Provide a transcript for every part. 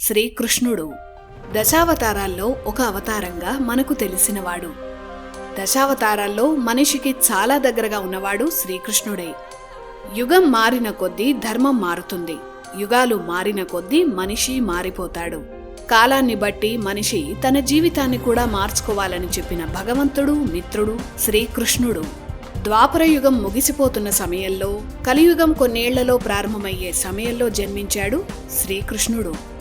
శ్రీకృష్ణుడు. దశావతారాల్లో ఒక అవతారంగా మనకు తెలిసినవాడు. దశావతారాల్లో మనిషికి చాలా దగ్గరగా ఉన్నవాడు శ్రీకృష్ణుడే. యుగం మారిన కొద్దీ ధర్మం మారుతుంది. యుగాలు మారిన కొద్దీ మనిషి మారిపోతాడు. కాలాన్ని బట్టి మనిషి తన జీవితాన్ని కూడా మార్చుకోవాలని చెప్పిన భగవంతుడు మిత్రుడు శ్రీకృష్ణుడు. ద్వాపర యుగం ముగిసిపోతున్న సమయంలో కలియుగం కొన్నేళ్ళలో ప్రారంభమయ్యే సమయంలో జన్మించాడు శ్రీకృష్ణుడు.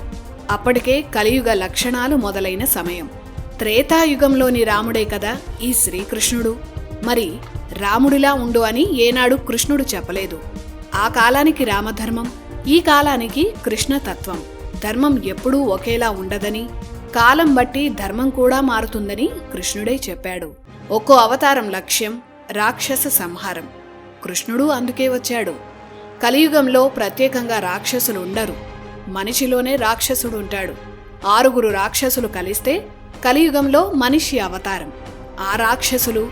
అప్పటికే కలియుగ లక్షణాలు మొదలైన సమయం. త్రేతాయుగంలోని రాముడే కదా ఈ శ్రీకృష్ణుడు. మరి రాముడిలా ఉండు అని ఏనాడు కృష్ణుడు చెప్పలేదు. ఆ కాలానికి రామధర్మం ఈ కాలానికి కృష్ణతత్వం. ధర్మం ఎప్పుడూ ఒకేలా ఉండదని కాలం బట్టి ధర్మం కూడా మారుతుందని కృష్ణుడే చెప్పాడు. ఒక్కో అవతారం లక్ష్యం రాక్షస సంహారం. కృష్ణుడు అందుకే వచ్చాడు. కలియుగంలో ప్రత్యేకంగా రాక్షసులు ఉండరు. మనిషిలోనే రాక్షసుడు ఉంటాడు ఆరుగురు రాక్షసులు కలిస్తే కలియుగంలో మనిషి అవతారం. ఆ రాక్షసులు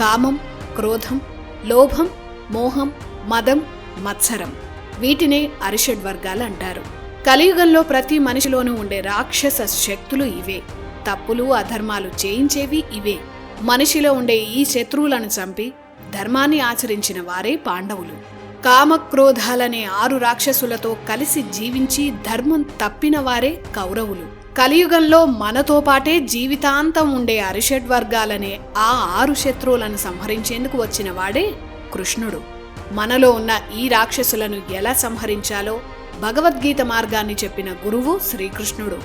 కామం క్రోధం లోభం మోహం మదం మత్సరం. వీటినే అరిషడ్ వర్గాలు అంటారు. కలియుగంలో ప్రతి మనిషిలోనూ ఉండే రాక్షస శక్తులు ఇవే. తప్పులు అధర్మాలు చేయించేవి ఇవే. మనిషిలో ఉండే ఈ శత్రువులను చంపి ధర్మాన్ని ఆచరించిన వారే పాండవులు. కామక్రోధాలనే ఆరు రాక్షసులతో కలిసి జీవించి ధర్మం తప్పిన వారే కౌరవులు. కలియుగంలో మనతో పాటే జీవితాంతం ఉండే అరిషడ్ వర్గాలనే ఆ ఆరు శత్రువులను సంహరించేందుకు వచ్చిన వాడే కృష్ణుడు. మనలో ఉన్న ఈ రాక్షసులను ఎలా సంహరించాలో భగవద్గీత మార్గాన్ని చెప్పిన గురువు శ్రీకృష్ణుడు.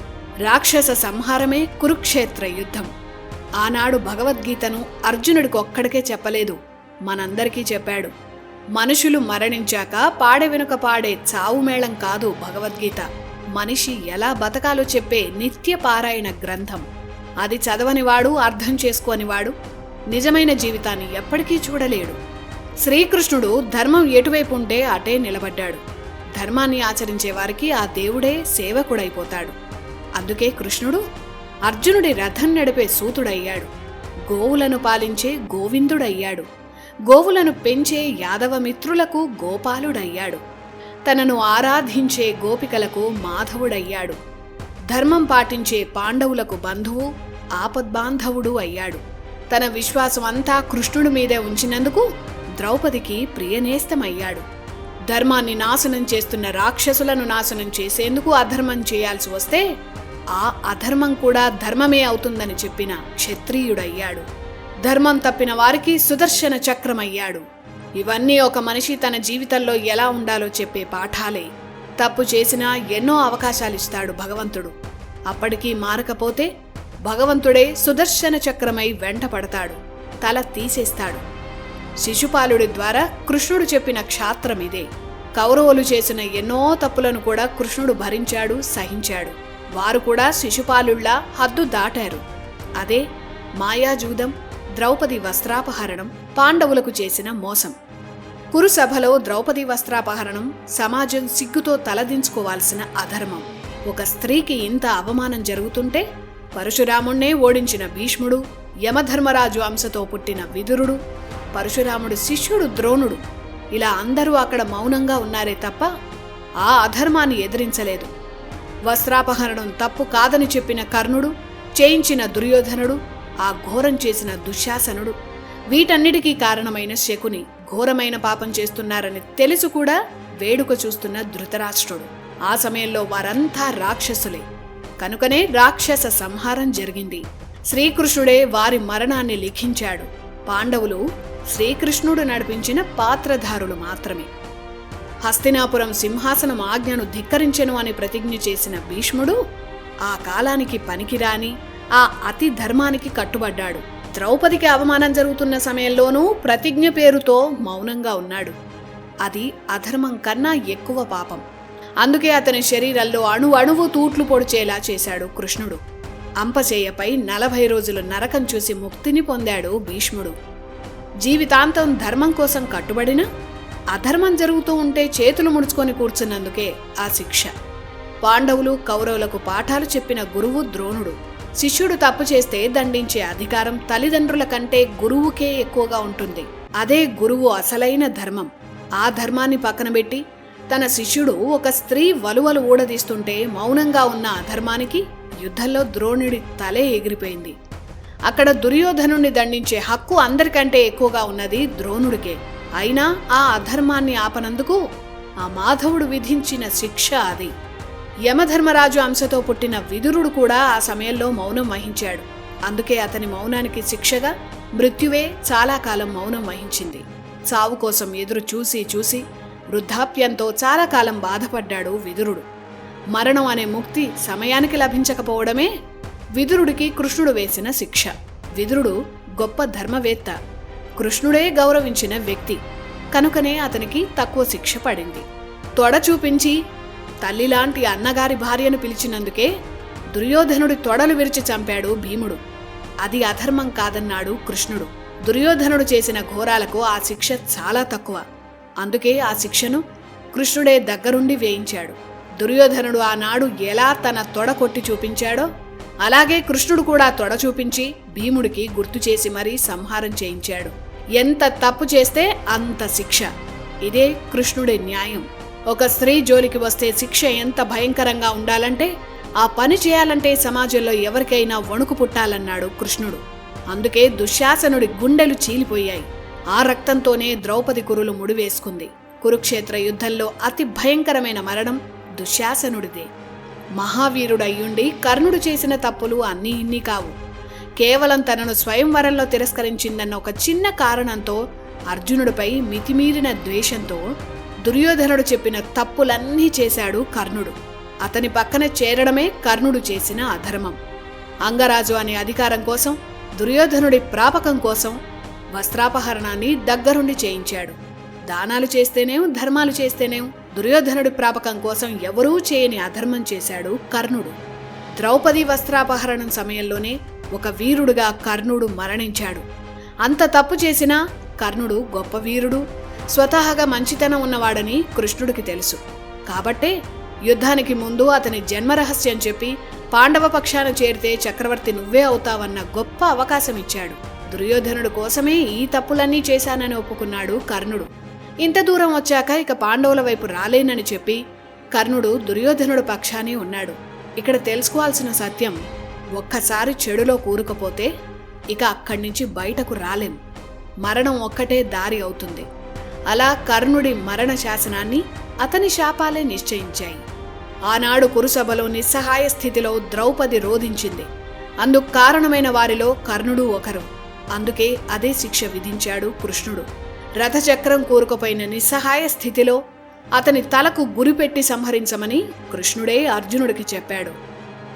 రాక్షస సంహారమే కురుక్షేత్ర యుద్ధం. ఆనాడు భగవద్గీతను అర్జునుడికి ఒక్కడికే చెప్పలేదు. మనందరికీ చెప్పాడు. మనుషులు మరణించాక పాడె వెనుక పాడే చావు మేళం కాదు భగవద్గీత. మనిషి ఎలా బతకాలో చెప్పే నిత్య పారాయణ గ్రంథం. అది చదవనివాడు అర్థం చేసుకోనివాడు నిజమైన జీవితాన్ని ఎప్పటికీ చూడలేడు. శ్రీకృష్ణుడు ధర్మం ఎటువైపు ఉంటే అటే నిలబడ్డాడు. ధర్మాన్ని ఆచరించే వారికి ఆ దేవుడే సేవకుడైపోతాడు. అందుకే కృష్ణుడు అర్జునుడి రథం నడిపే సూతుడయ్యాడు. గోవులను పాలించే గోవిందుడయ్యాడు. గోవులను పెంచే యాదవ మిత్రులకు గోపాలుడయ్యాడు. తనను ఆరాధించే గోపికలకు మాధవుడయ్యాడు. ధర్మం పాటించే పాండవులకు బంధువు ఆపద్బాంధవుడు అయ్యాడు. తన విశ్వాసం అంతా కృష్ణుడి మీదే ఉంచినందుకు ద్రౌపదికి ప్రియనేస్తమయ్యాడు. ధర్మాన్ని నాశనం చేస్తున్న రాక్షసులను నాశనం చేసేందుకు అధర్మం చేయాల్సి వస్తే ఆ అధర్మం కూడా ధర్మమే అవుతుందని చెప్పిన క్షత్రియుడయ్యాడు. ధర్మం తప్పిన వారికి సుదర్శన చక్రమయ్యాడు. ఇవన్నీ ఒక మనిషి తన జీవితంలో ఎలా ఉండాలో చెప్పే పాఠాలే. తప్పు చేసినా ఎన్నో అవకాశాలిస్తాడు భగవంతుడు. అప్పటికీ మారకపోతే భగవంతుడే సుదర్శన చక్రమై వెంట పడతాడు తల తీసేస్తాడు. శిశుపాలుడి ద్వారా కృష్ణుడు చెప్పిన క్షాత్రం ఇదే. కౌరవులు చేసిన ఎన్నో తప్పులను కూడా కృష్ణుడు భరించాడు సహించాడు. వారు కూడా శిశుపాలుళ్ళా హద్దు దాటారు. అదే మాయాజూదం ద్రౌపది వస్త్రాపహరణం పాండవులకు చేసిన మోసం. కురుసభలో ద్రౌపది వస్త్రాపహరణం సమాజం సిగ్గుతో తలదించుకోవాల్సిన అధర్మం. ఒక స్త్రీకి ఇంత అవమానం జరుగుతుంటే పరశురాముణ్ణే ఓడించిన భీష్ముడు యమధర్మరాజు అంశతో పుట్టిన విదురుడు పరశురాముడు శిష్యుడు ద్రోణుడు. ఇలా అందరూ అక్కడ మౌనంగా ఉన్నారే తప్ప ఆ అధర్మాన్ని ఎదిరించలేదు. వస్త్రాపహరణం తప్పు కాదని చెప్పిన కర్ణుడు చేయించిన దుర్యోధనుడు ఆ ఘోరం చేసిన దుశ్శాసనుడు. వీటన్నిటికీ కారణమైన శకుని ఘోరమైన పాపం చేస్తున్నారని తెలుసు కూడా వేడుక చూస్తున్న ధృతరాష్ట్రుడు. ఆ సమయంలో వారంతా రాక్షసులే. కనుకనే రాక్షస సంహారం జరిగింది. శ్రీకృష్ణుడే వారి మరణాన్ని లిఖించాడు. పాండవులు శ్రీకృష్ణుడు నడిపించిన పాత్రధారులు మాత్రమే. హస్తినాపురం సింహాసనం ఆజ్ఞను ధిక్కరించెను అని ప్రతిజ్ఞ చేసిన భీష్ముడు ఆ కాలానికి పనికిరాని ఆ అతి ధర్మానికి కట్టుబడ్డాడు. ద్రౌపదికి అవమానం జరుగుతున్న సమయంలోనూ ప్రతిజ్ఞ పేరుతో మౌనంగా ఉన్నాడు. అది అధర్మం కన్నా ఎక్కువ పాపం. అందుకే అతని శరీరంలో అణు అణువు తూట్లు పొడిచేలా చేశాడు కృష్ణుడు. అంపచేయపై నలభై రోజులు నరకం చూసి ముక్తిని పొందాడు భీష్ముడు. జీవితాంతం ధర్మం కోసం కట్టుబడిన అధర్మం జరుగుతూ ఉంటే చేతులు ముడుచుకొని కూర్చున్నందుకే ఆ శిక్ష. పాండవులు కౌరవులకు పాఠాలు చెప్పిన గురువు ద్రోణుడు. శిష్యుడు తప్పు చేస్తే దండించే అధికారం తల్లిదండ్రుల కంటే గురువుకే ఎక్కువగా ఉంటుంది. అదే గురువు అసలైన ధర్మం. ఆ ధర్మాన్ని పక్కన పెట్టి తన శిష్యుడు ఒక స్త్రీ వలువలు ఊడదీస్తుంటే మౌనంగా ఉన్న అధర్మానికి యుద్ధంలో ద్రోణుడి తలే ఎగిరిపోయింది. అక్కడ దుర్యోధనుణ్ణి దండించే హక్కు అందరికంటే ఎక్కువగా ఉన్నది ద్రోణుడికే. అయినా ఆ అధర్మాన్ని ఆపనందుకు ఆ మాధవుడు విధించిన శిక్ష అది. యమధర్మరాజు అంశతో పుట్టిన విదురుడు కూడా ఆ సమయంలో మౌనం వహించాడు. అందుకే అతని మౌనానికి శిక్షగా మృత్యువే చాలా కాలం మౌనం వహించింది. చావు కోసం ఎదురు చూసి చూసి వృద్ధాప్యంతో చాలా కాలం బాధపడ్డాడు విదురుడు. మరణం అనే ముక్తి సమయానికి లభించకపోవడమే విదురుడికి కృష్ణుడు వేసిన శిక్ష. విదురుడు గొప్ప ధర్మవేత్త. కృష్ణుడే గౌరవించిన వ్యక్తి. కనుకనే అతనికి తక్కువ శిక్ష పడింది. తొడ చూపించి తల్లిలాంటి అన్నగారి భార్యను పిలిచినందుకే దుర్యోధనుడి తొడలు విరిచి చంపాడు భీముడు. అది అధర్మం కాదన్నాడు కృష్ణుడు. దుర్యోధనుడు చేసిన ఘోరాలకు ఆ శిక్ష చాలా తక్కువ. అందుకే ఆ శిక్షను కృష్ణుడే దగ్గరుండి వేయించాడు. దుర్యోధనుడు ఆనాడు ఎలా తన తొడ కొట్టి చూపించాడో అలాగే కృష్ణుడు కూడా తొడ చూపించి భీముడికి గుర్తు చేసి మరీ సంహారం చేయించాడు. ఎంత తప్పు చేస్తే అంత శిక్ష. ఇదే కృష్ణుడి న్యాయం. ఒక స్త్రీ జోలికి వస్తే శిక్ష ఎంత భయంకరంగా ఉండాలంటే ఆ పని చేయాలంటే సమాజంలో ఎవరికైనా వణుకు పుట్టాలన్నాడు కృష్ణుడు. అందుకే దుశ్శాసనుడి గుండెలు చీలిపోయాయి. ఆ రక్తంతోనే ద్రౌపది కురులు ముడివేసుకుంది. కురుక్షేత్ర యుద్ధంలో అతి భయంకరమైన మరణం దుశ్శాసనుడిదే. మహావీరుడయ్యుండి కర్ణుడు చేసిన తప్పులు అన్నీ ఇన్ని కావు. కేవలం తనను స్వయంవరంలో తిరస్కరించిందన్న ఒక చిన్న కారణంతో అర్జునుడిపై మితిమీరిన ద్వేషంతో దుర్యోధనుడు చెప్పిన తప్పులన్నీ చేశాడు కర్ణుడు. అతని పక్కన చేరడమే కర్ణుడు చేసిన అధర్మం. అంగరాజు అనే అధికారం కోసం దుర్యోధనుడి ప్రాపకం కోసం వస్త్రాపహరణాన్ని దగ్గరుండి చేయించాడు. దానాలు చేస్తేనేం ధర్మాలు చేస్తేనేం దుర్యోధనుడి ప్రాపకం కోసం ఎవరూ చేయని అధర్మం చేశాడు కర్ణుడు. ద్రౌపది వస్త్రాపహరణం సమయంలోనే ఒక వీరుడుగా కర్ణుడు మరణించాడు. అంత తప్పు చేసినా కర్ణుడు గొప్ప వీరుడు స్వతహాగా మంచితనం ఉన్నవాడని కృష్ణుడికి తెలుసు. కాబట్టే యుద్ధానికి ముందు అతని జన్మరహస్యం చెప్పి పాండవ పక్షాన చేరితే చక్రవర్తి నువ్వే అవుతావన్న గొప్ప అవకాశం ఇచ్చాడు దుర్యోధనుడు కోసమే ఈ తప్పులన్నీ చేశానని ఒప్పుకున్నాడు కర్ణుడు. ఇంత దూరం వచ్చాక ఇక పాండవుల వైపు రాలేనని చెప్పి కర్ణుడు దుర్యోధనుడు పక్షానే ఉన్నాడు. ఇక్కడ తెలుసుకోవాల్సిన సత్యం ఒక్కసారి చెడులో కూరుకపోతే ఇక అక్కడి నుంచి బయటకు రాలేం. మరణం ఒక్కటే దారి అవుతుంది. అలా కర్ణుడి మరణ శాసనాన్ని అతని శాపాలే నిశ్చయించాయి. ఆనాడు కురుసభలో నిస్సహాయ స్థితిలో ద్రౌపది రోధించింది. అందుకు కారణమైన వారిలో కర్ణుడు ఒకరు. అందుకే అదే శిక్ష విధించాడు కృష్ణుడు. రథచక్రం కూరుకుపోయిన నిస్సహాయ స్థితిలో అతని తలకు గురిపెట్టి సంహరించమని కృష్ణుడే అర్జునుడికి చెప్పాడు.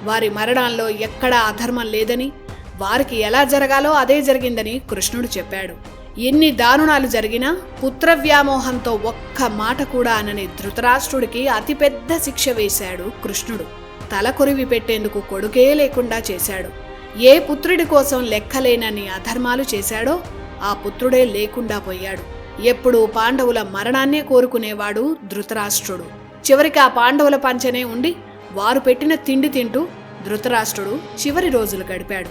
వారి మరణాల్లో ఎక్కడా అధర్మం లేదని వారికి ఎలా జరగాలో అదే జరిగిందని కృష్ణుడు చెప్పాడు. ఎన్ని దారుణాలు జరిగినా పుత్ర వ్యామోహంతో ఒక్క మాట కూడా అనని ధృతరాష్ట్రుడికి అతిపెద్ద శిక్ష వేశాడు కృష్ణుడు. తల కొరివి పెట్టేందుకు కొడుకే లేకుండా చేశాడు. ఏ పుత్రుడి కోసం లెక్కలేనని అధర్మాలు చేశాడో ఆ పుత్రుడే లేకుండా పోయాడు. ఎప్పుడూ పాండవుల మరణాన్నే కోరుకునేవాడు ధృతరాష్ట్రుడు. చివరికి ఆ పాండవుల పంచనే ఉండి వారు పెట్టిన తిండి తింటూ ధృతరాష్ట్రుడు చివరి రోజులు గడిపాడు.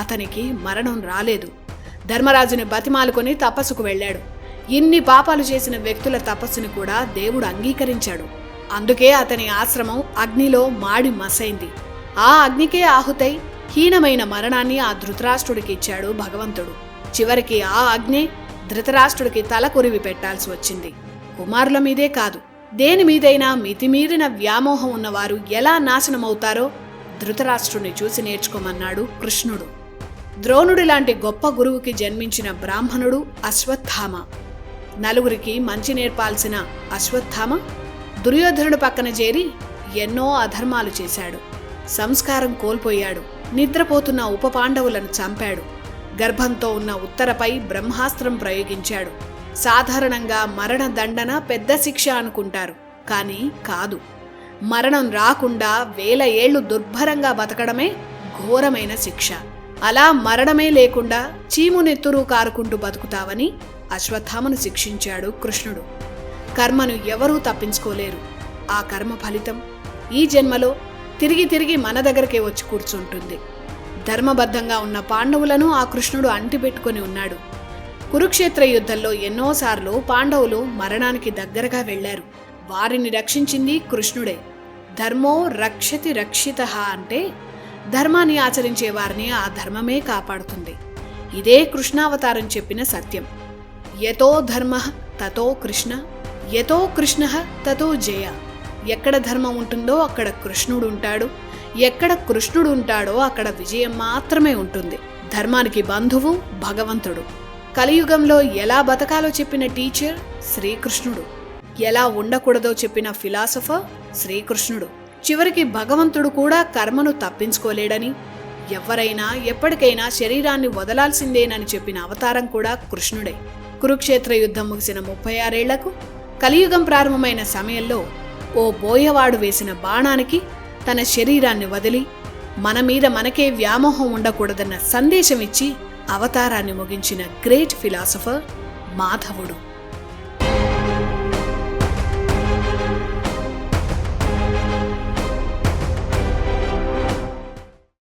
అతనికి మరణం రాలేదు. ధర్మరాజుని బతిమాలుకొని తపస్సుకు వెళ్ళాడు. ఇన్ని పాపాలు చేసిన వ్యక్తుల తపస్సుని కూడా దేవుడు అంగీకరించాడు. అందుకే అతని ఆశ్రమం అగ్నిలో మాడి మసైంది. ఆ అగ్నికే ఆహుతై హీనమైన మరణాన్ని ఆ ధృతరాష్ట్రుడికి ఇచ్చాడు భగవంతుడు. చివరికి ఆ అగ్ని ధృతరాష్ట్రుడికి తల కొరివి పెట్టాల్సి వచ్చింది. కుమారుల మీదే కాదు దేని మీదైనా మితిమీరిన వ్యామోహం ఉన్నవారు ఎలా నాశనమవుతారో ధృతరాష్ట్రుని చూసి నేర్చుకోమన్నాడు కృష్ణుడు. ద్రోణుడి లాంటి గొప్ప గురువుకి జన్మించిన బ్రాహ్మణుడు అశ్వత్థామ. నలుగురికి మంచి నేర్పాల్సిన అశ్వత్థామ దుర్యోధనుడు పక్కన చేరి ఎన్నో అధర్మాలు చేశాడు. సంస్కారం కోల్పోయాడు. నిద్రపోతున్న ఉప పాండవులను చంపాడు. గర్భంతో ఉన్న ఉత్తరపై బ్రహ్మాస్త్రం ప్రయోగించాడు. సాధారణంగా మరణ దండన పెద్ద శిక్ష అనుకుంటారు కానీ కాదు. మరణం రాకుండా వేల ఏళ్ళు దుర్భరంగా బతకడమే ఘోరమైన శిక్ష. అలా మరణమే లేకుండా చీము నెత్తురు కారుకుంటూ బతుకుతావని అశ్వత్థామను శిక్షించాడు కృష్ణుడు. కర్మను ఎవరూ తప్పించుకోలేరు. ఆ కర్మ ఫలితం ఈ జన్మలో తిరిగి తిరిగి మన దగ్గరకే వచ్చి కూర్చుంటుంది. ధర్మబద్ధంగా ఉన్న పాండవులను ఆ కృష్ణుడు అంటిపెట్టుకొని ఉన్నాడు. కురుక్షేత్ర యుద్ధంలో ఎన్నోసార్లు పాండవులు మరణానికి దగ్గరగా వెళ్ళారు వారిని రక్షించింది కృష్ణుడే. ధర్మో రక్షతి రక్షిత అంటే ధర్మాన్ని ఆచరించే వారిని ఆ ధర్మమే కాపాడుతుంది. ఇదే కృష్ణావతారం చెప్పిన సత్యం. యతో ధర్మ తతో కృష్ణ యతో కృష్ణ తతో జయ. ఎక్కడ ధర్మం ఉంటుందో అక్కడ కృష్ణుడు ఉంటాడు. ఎక్కడ కృష్ణుడు ఉంటాడో అక్కడ విజయం మాత్రమే ఉంటుంది. ధర్మానికి బంధువు భగవంతుడు. కలియుగంలో ఎలా బతకాలో చెప్పిన టీచర్ శ్రీకృష్ణుడు. ఎలా ఉండకూడదో చెప్పిన ఫిలాసఫర్ శ్రీకృష్ణుడు. చివరికి భగవంతుడు కూడా కర్మను తప్పించుకోలేడని. ఎవరైనా ఎప్పటికైనా శరీరాన్ని వదలాల్సిందేనని చెప్పిన అవతారం కూడా కృష్ణుడే. కురుక్షేత్ర యుద్ధం ముగిసిన ముప్పై ఆరేళ్ళకు కలియుగం ప్రారంభమైన సమయంలో ఓ బోయవాడు వేసిన బాణానికి తన శరీరాన్ని వదిలి మన మీద మనకే వ్యామోహం ఉండకూడదన్న సందేశం ఇచ్చి అవతారాన్ని ముగించిన గ్రేట్ ఫిలాసఫర్ మాధవుడు.